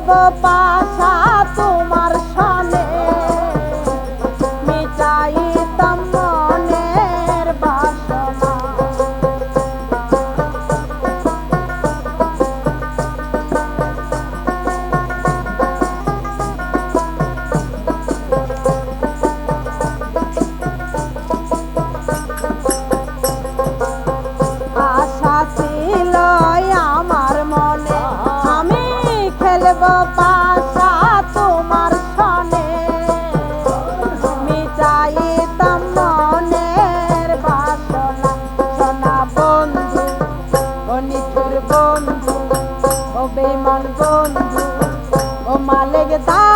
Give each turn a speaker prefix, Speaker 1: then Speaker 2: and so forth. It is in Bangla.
Speaker 1: খেলব পাশা 别走